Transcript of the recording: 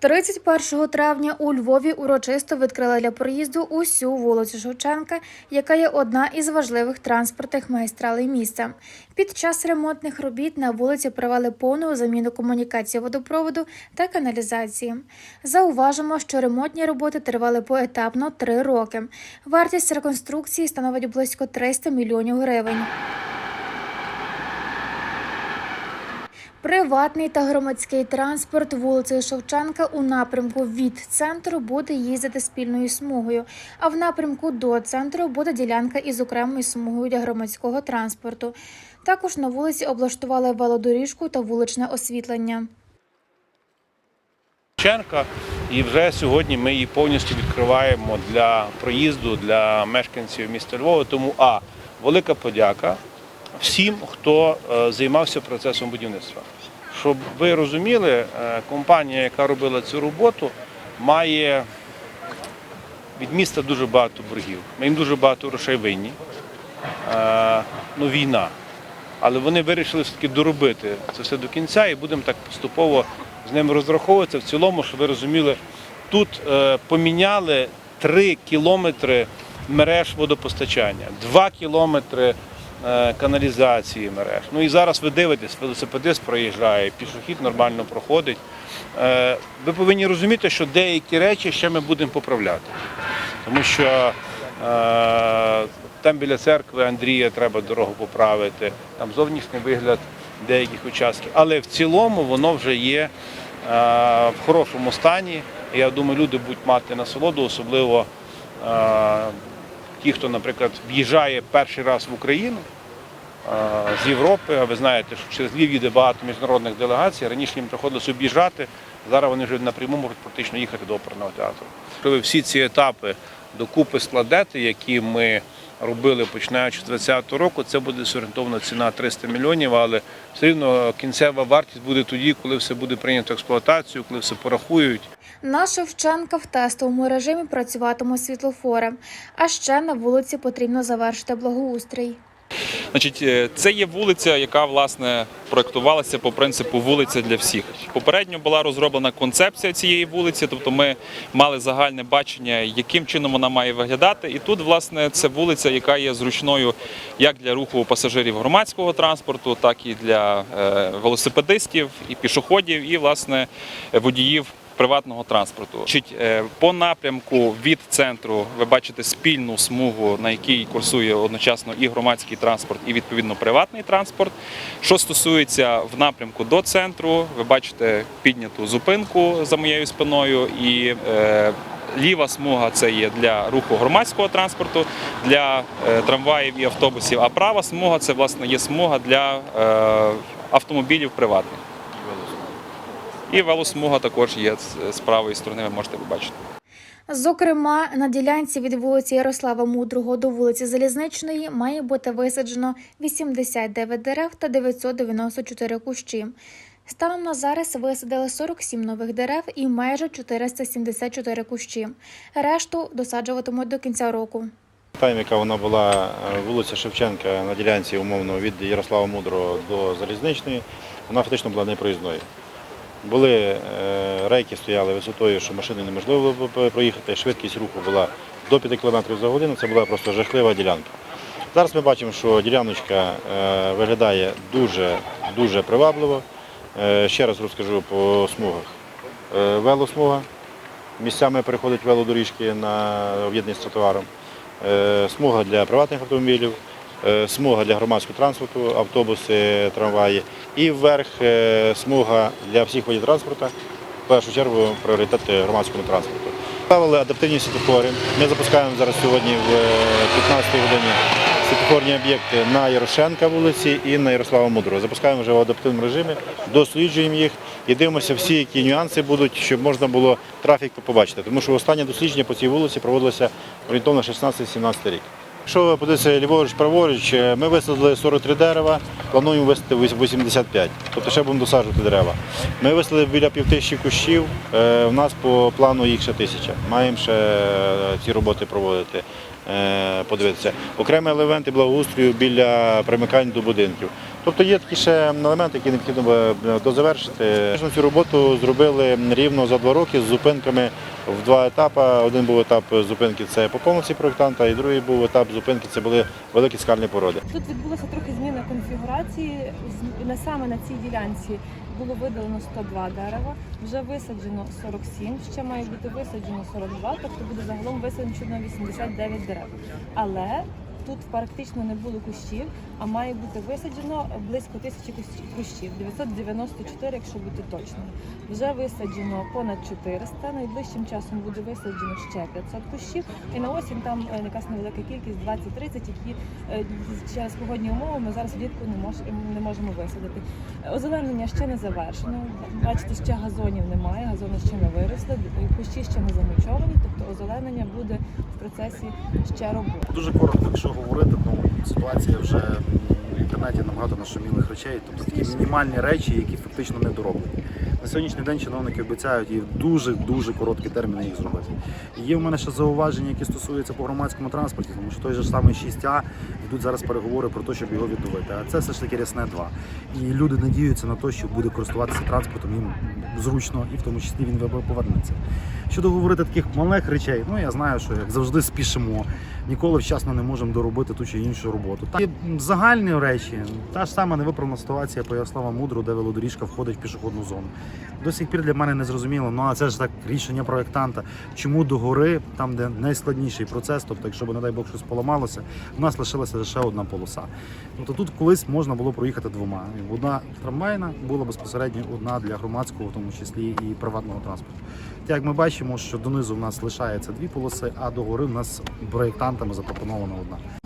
31 травня у Львові урочисто відкрили для проїзду усю вулицю Шевченка, яка є одна із важливих транспортних магістралей міста. Під час ремонтних робіт на вулиці провели повну заміну комунікації водопроводу та каналізації. Зауважимо, що ремонтні роботи тривали поетапно три роки. Вартість реконструкції становить близько 300 мільйонів гривень. Приватний та громадський транспорт вулицею Шевченка у напрямку від центру буде їздити спільною смугою, а в напрямку до центру буде ділянка із окремою смугою для громадського транспорту. Також на вулиці облаштували велодоріжку та вуличне освітлення. Шевченка, і вже сьогодні ми її повністю відкриваємо для проїзду для мешканців міста Львова. Тому а велика подяка всім, хто е, займався процесом будівництва. Щоб ви розуміли, е, компанія, яка робила цю роботу, має від міста дуже багато боргів. Ми їм дуже багато грошей винні. Е, Ну, війна. Але вони вирішили все-таки доробити це все до кінця і будемо так поступово з ними розраховуватися. В цілому, щоб ви розуміли, тут поміняли 3 кілометри мереж водопостачання, 2 кілометри каналізації мереж. Ну і зараз ви дивитесь, велосипедист проїжджає, пішохід нормально проходить. Е, ви повинні розуміти, що деякі речі ще ми будемо поправляти. Тому що е, там біля церкви Андрія треба дорогу поправити, там зовнішній вигляд деяких участків. Але в цілому воно вже є е, в хорошому стані. Я думаю, люди будуть мати насолоду, особливо е, ті, хто, наприклад, в'їжджає перший раз в Україну з Європи. А ви знаєте, що через Львів їде багато міжнародних делегацій. Раніше їм приходилося об'їжджати. Зараз вони вже напряму можуть практично їхати до оперного театру. Якщо ви всі ці етапи докупи складете, які ми робили починаючи з 2020 року, це буде зорієнтовна ціна 300 мільйонів, але все рівно кінцева вартість буде тоді, коли все буде прийнято експлуатацію, коли все порахують. На Шевченка в тестовому режимі працюватимуть світлофори. А ще на вулиці потрібно завершити благоустрій. Значить, е, це є вулиця, яка власне проектувалася по принципу вулиця для всіх. Попередньо була розроблена концепція цієї вулиці, тобто ми мали загальне бачення, яким чином вона має виглядати. І тут, власне, це вулиця, яка є зручною як для руху пасажирів громадського транспорту, так і для е, велосипедистів і пішоходів, і власне водіїв приватного транспорту. Значить, е, По напрямку від центру ви бачите спільну смугу, на якій курсує одночасно і громадський транспорт, і відповідно приватний транспорт. Що стосується в напрямку до центру, ви бачите підняту зупинку за моєю спиною і. е, Ліва смуга це є для руху громадського транспорту, для е, трамваїв і автобусів. А права смуга це власне є смуга для автомобілів приватних. І велосмуга також є з- правої сторони, ви можете побачити. Зокрема, на ділянці від вулиці Ярослава Мудрого до вулиці Залізничної має бути висаджено 89 дерев та 994 кущі. Станом на зараз висадили 47 нових дерев і майже 474 кущі. Решту досаджуватимуть до кінця року. Там, яка вона була е, вулиця Шевченка на ділянці умовно від Ярослава Мудрого до Залізничної, вона фактично була непроїзною. Були е, рейки стояли висотою, що машини неможливо було проїхати, швидкість руху була до 5 км за годину, це була просто жахлива ділянка. Зараз ми бачимо, що діляночка е, виглядає дуже, дуже привабливо. Е, Ще раз розкажу по смугах. Велосмуга, місцями переходять велодоріжки на об'єднані з тротуаром. Смуга для приватних автомобілів, смуга для громадського транспорту, автобуси, трамваї. І вверх е, смуга для всіх видів транспорту, в першу чергу пріоритет громадському транспорту. Ставили адаптивні світлофори. Ми запускаємо зараз сьогодні в 15 годині світлофорні об'єкти на Ярошенка вулиці і на Ярослава Мудрого. Запускаємо вже в адаптивному режимі, досліджуємо їх і дивимося всі, які нюанси будуть, щоб можна було трафік побачити. Тому що останнє дослідження по цій вулиці проводилося орієнтовно 16-17 рік. Якщо подивитися ліворуч, праворуч, е, ми висадили 43 дерева, плануємо висадити 85, тобто ще будемо досаджувати дерева. Ми висадили біля півтисячі кущів, е, у нас по плану їх ще тисяча. Маємо ще е, ці роботи проводити, е, подивитися. Окремі елементи благоустрою біля примикань до будинків. Тобто є такі ще елементи, які необхідно е, дозавершити. Ми Цю роботу зробили рівно за два роки з зупинками в два етапи. Один був етап зупинки це по помилці проєктанта, і другий був етап зупинки це були великі скальні породи. Тут відбулося трохи зміна конфігурації. Не саме на цій ділянці було видалено 102 дерева, вже висаджено 47, ще має бути висаджено 42, тобто буде загалом висаджено 89 дерев. Але тут практично не було кущів, а має бути висаджено близько тисячі кущ- кущів, 994, якщо бути точним. Вже висаджено понад 400, найближчим часом буде висаджено ще 500 кущів, і на осінь там е, якась невелика кількість 20-30, які через погодні умови ми зараз влітку не, мож, не можемо висадити. Озеленення ще не завершено. Бачите, ще газонів немає, газони ще не виросли, кущі ще не замульчовані, тобто озеленення буде в процесі ще роботи. Дуже коротко, якщо говорити, ну ситуація вже в інтернеті набагато нашумілих речей, тобто такі мінімальні речі, які фактично не дороблені. На сьогоднішній день чиновники обіцяють і в дуже дуже короткі терміни їх зробити. І є в мене ще зауваження, які стосуються по громадському транспорті, тому що той же самий 6А йдуть зараз переговори про те, щоб його відновити. А це все ж таки рясне 2. І люди надіються на те, що буде користуватися транспортом їм зручно, і в тому числі він повернеться. Щодо говорити таких малих речей, ну я знаю, що як завжди спішимо, ніколи вчасно не можемо доробити ту чи іншу роботу. Та загальні речі, та ж сама невиправна ситуація по Ярослава Мудру, де велодоріжка входить в пішохідну зону. До сих пір для мене не зрозуміло. Ну а це ж так рішення проєктанта. Чому до гори, там де найскладніший процес, тобто, якщо не дай Бог, щось поламалося, у нас лишилася лише одна полоса. Тобто тут колись можна було проїхати двома. Одна трамвайна була безпосередньо одна для громадського, в тому числі і приватного транспорту. Як ми бачимо, що донизу в нас лишається дві полоси, а до гори в нас проєктантами запропонована одна.